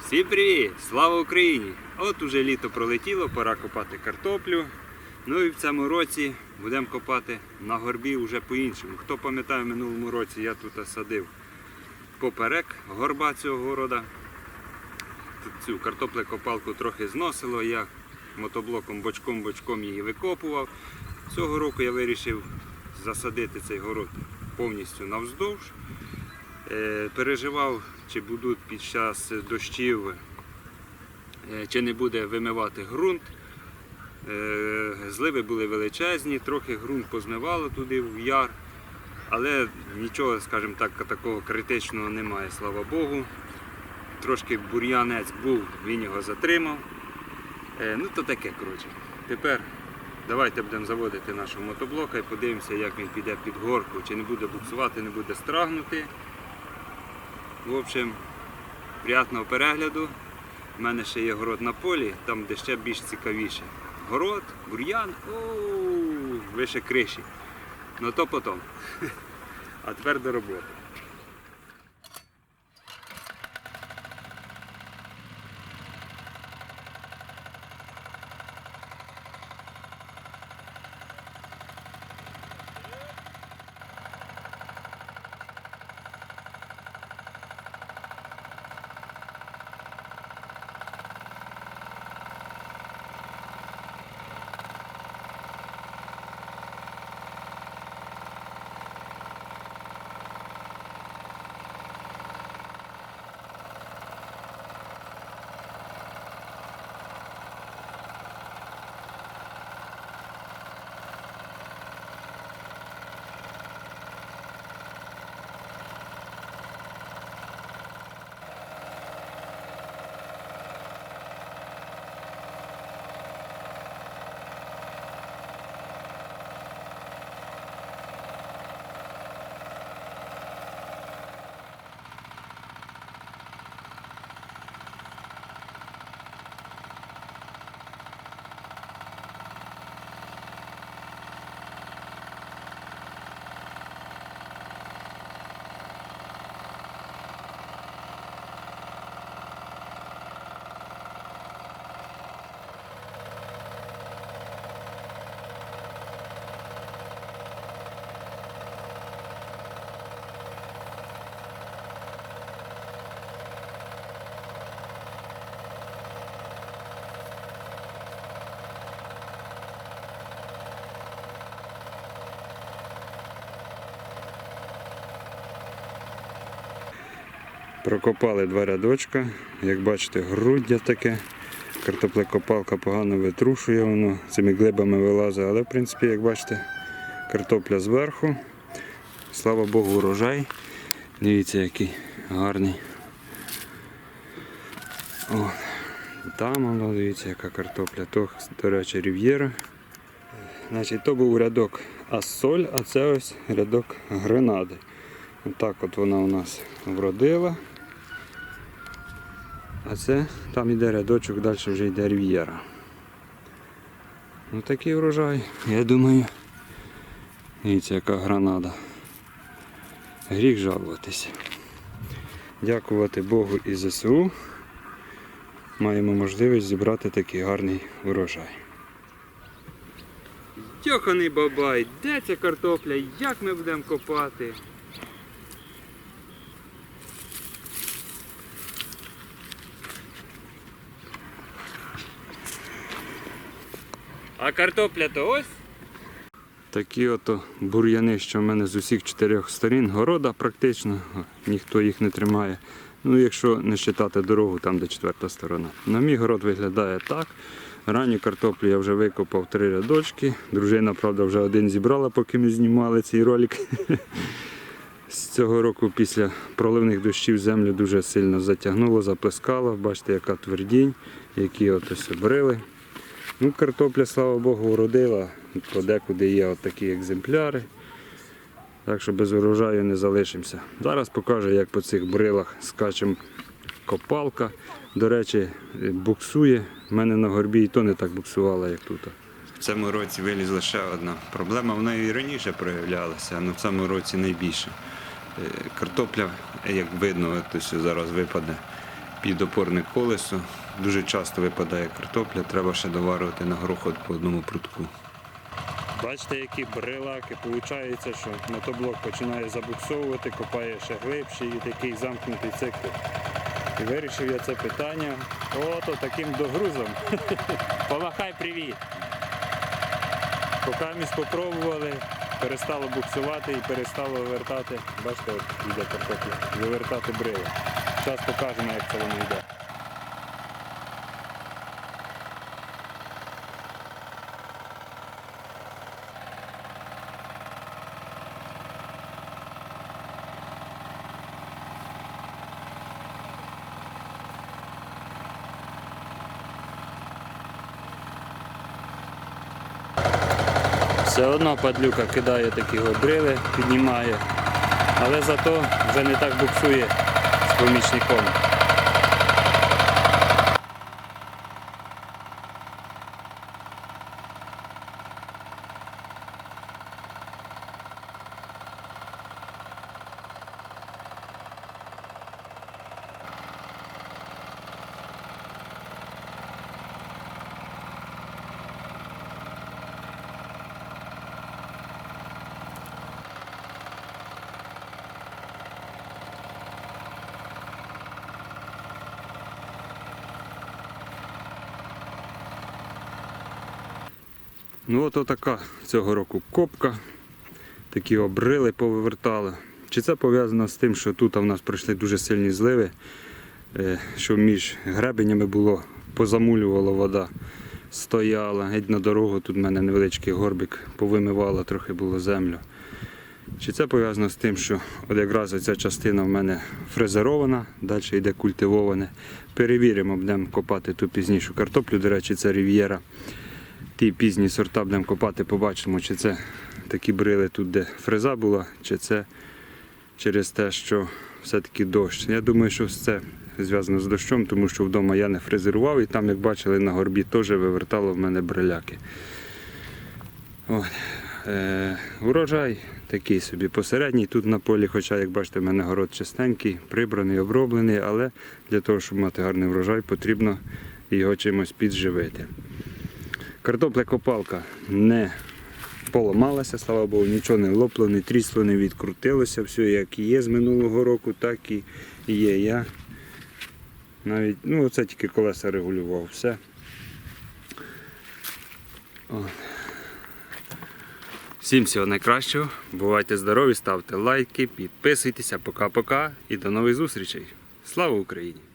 Всім привіт! Слава Україні! От уже літо пролетіло, пора копати картоплю. Ну і в цьому році будемо копати на горбі вже по-іншому. Хто пам'ятає, в минулому році я тут садив поперек горба цього города. Тут Цю картоплекопалку трохи зносило, я мотоблоком бочком-бочком її викопував. Цього року я вирішив засадити цей город повністю навздовж. Е, Переживав, чи будуть під час дощів, е, чи не буде вимивати ґрунт. Е, Зливи були величезні, трохи ґрунт позмивало туди в яр, але нічого, скажімо так, такого критичного немає, слава Богу. Трошки бур'янець був, він його затримав. Ну то таке, коротше. Тепер давайте будемо заводити нашого мотоблока і подивимося, як він піде під горку, чи не буде буксувати, не буде страгнути. В общем, приятного перегляду. У мене ще є город на полі, там де ще більш цікавіше. Город, бур'ян, вище криші. Ну то потім. А тепер до роботи. Прокопали два рядочка. Як бачите, груддя таке. Картоплекопалка погано витрушує, воно цими глибами вилазить, але в принципі, як бачите, картопля зверху. Слава Богу, урожай. Дивіться, який гарний. О, там воно, дивіться, яка картопля. То, до речі, рів'єра. Значить, то був рядок ассоль, а це ось рядок гренади. Отак от вона у нас вродила. А це там йде рядочок, далі вже йде рів'єра. Ну такий врожай, я думаю. Дивіться, яка гранада. Гріх жалуватися. Дякувати Богу і ЗСУ. Маємо можливість зібрати такий гарний урожай. Йоханий бабай, де ця картопля? Як ми будемо копати? А картопля то ось? Такі ото бур'яни, що в мене з усіх чотирьох сторін города практично, ніхто їх не тримає. Ну, якщо не вважати дорогу, там де четверта сторона. На мій город виглядає так. Ранню картоплю я вже викопав три рядочки. Дружина, правда, вже один зібрала, поки ми знімали цей ролик. З цього року після проливних дощів землю дуже сильно затягнуло, заплескало. Бачите, яка твердінь, які от ось брили. Ну, картопля, слава Богу, уродила. Подекуди є такі екземпляри. Так що без урожаю не залишимося. Зараз покажу, як по цих брилах скачем копалка. До речі, буксує. У мене на горбі і то не так буксувала, як тут. В цьому році вилізла ще одна проблема. Вона і раніше проявлялася, але в цьому році найбільше. Е, Картопля, як видно, ось зараз випаде під опорне колесо. Дуже часто випадає картопля, треба ще доварювати на горохот по одному прутку. Бачите, які брелаки. Получається, що мотоблок починає забуксовувати, копає ще глибше і такий замкнутий цикл. І вирішив я це питання ото таким догрузом. Помахай привіт! Поки ми спробували, перестало буксувати і перестало вивертати. Бачите, от йде картопля, вивертати брили. Зараз покажемо, як це воно йде. Все одно падлюка кидає такі обрили, піднімає, але зато вже не так буксує помічником. Ну от така цього року копка. Такі обрили повивертали. Чи це пов'язано з тим, що тут у нас пройшли дуже сильні зливи, е, що між гребенями було, позамулювала вода, стояла, геть на дорогу, тут в мене невеличкий горбик, повимивала трохи було землю. Чи це пов'язано з тим, що от якраз ця частина в мене фрезерована, далі йде культивоване. Перевіримо, будемо копати ту пізнішу картоплю. До речі, це рів'єра. Ті пізні сорта будемо копати, побачимо, чи це такі брили тут, де фреза була, чи це через те, що все-таки дощ. Я думаю, що це зв'язано з дощом, тому що вдома я не фрезерував і там, як бачили, на горбі теж вивертало в мене бриляки. От. Е, урожай такий собі посередній. Тут на полі, хоча, як бачите, в мене город чистенький, прибраний, оброблений, але для того, щоб мати гарний врожай, потрібно його чимось підживити. Картопля копалка не поламалася, слава Богу, нічого не лопло, не трісло, не відкрутилося. Все як є з минулого року, так і є. Я навіть, ну оце тільки колеса регулював, все. Всім всього найкращого. Бувайте здорові, ставте лайки, підписуйтеся, пока-пока і до нових зустрічей. Слава Україні!